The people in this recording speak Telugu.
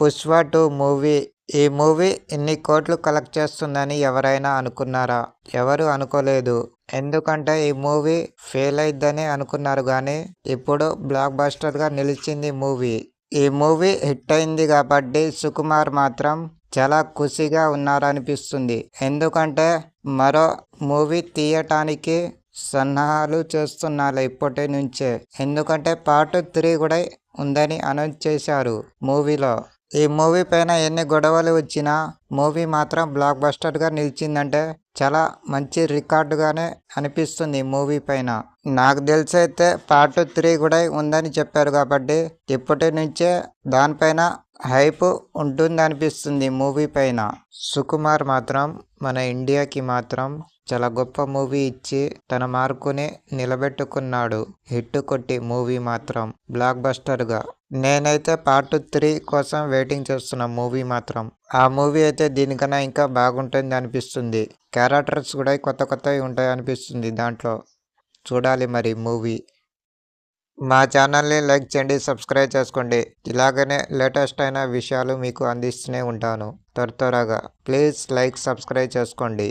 పుష్ప టూ మూవీ ఈ మూవీ ఇన్ని కోట్లు కలెక్ట్ చేస్తుందని ఎవరైనా అనుకున్నారా? ఎవరు అనుకోలేదు. ఎందుకంటే ఈ మూవీ ఫెయిల్ అయిద్దని అనుకున్నారు కానీ ఇప్పుడు బ్లాక్ బస్టర్గా నిలిచింది మూవీ. ఈ మూవీ హిట్ అయింది కాబట్టి సుకుమార్ మాత్రం చాలా ఖుషిగా ఉన్నారనిపిస్తుంది. ఎందుకంటే మరో మూవీ తీయటానికి సన్నాహాలు చేస్తున్నారు ఇప్పటి నుంచే. ఎందుకంటే పార్ట్ త్రీ కూడా ఉందని అనౌన్స్ చేశారు మూవీలో. ఈ మూవీ పైన ఎన్ని గొడవలు వచ్చినా మూవీ మాత్రం బ్లాక్ బస్టర్గా నిలిచిందంటే చాలా మంచి రికార్డుగానే అనిపిస్తుంది మూవీ పైన. నాకు తెలిసి అయితే పార్ట్ త్రీ కూడా ఉందని చెప్పారు కాబట్టి ఇప్పటి నుంచే దానిపైన హైప్ ఉంటుంది అనిపిస్తుంది మూవీ పైన. సుకుమార్ మాత్రం మన ఇండియాకి మాత్రం చాలా గొప్ప మూవీ ఇచ్చి తన మార్కుని నిలబెట్టుకున్నాడు. హిట్ కొట్టి మూవీ మాత్రం బ్లాక్ బస్టర్గా నేనైతే పార్ట్ త్రీ కోసం వెయిటింగ్ చేస్తున్నా మూవీ మాత్రం. ఆ మూవీ అయితే దీనికన్నా ఇంకా బాగుంటుంది అనిపిస్తుంది. క్యారెక్టర్స్ కూడా కొత్త కొత్తవి ఉంటాయి అనిపిస్తుంది దాంట్లో. చూడాలి మరి మూవీ. మా ఛానల్ని లైక్ చేయండి సబ్స్క్రైబ్ చేసుకోండి. ఇలాగనే లేటెస్ట్ అయిన విషయాలు మీకు అందిస్తూనే ఉంటాను. త్వర త్వరగా ప్లీజ్ లైక్ సబ్స్క్రైబ్ చేసుకోండి.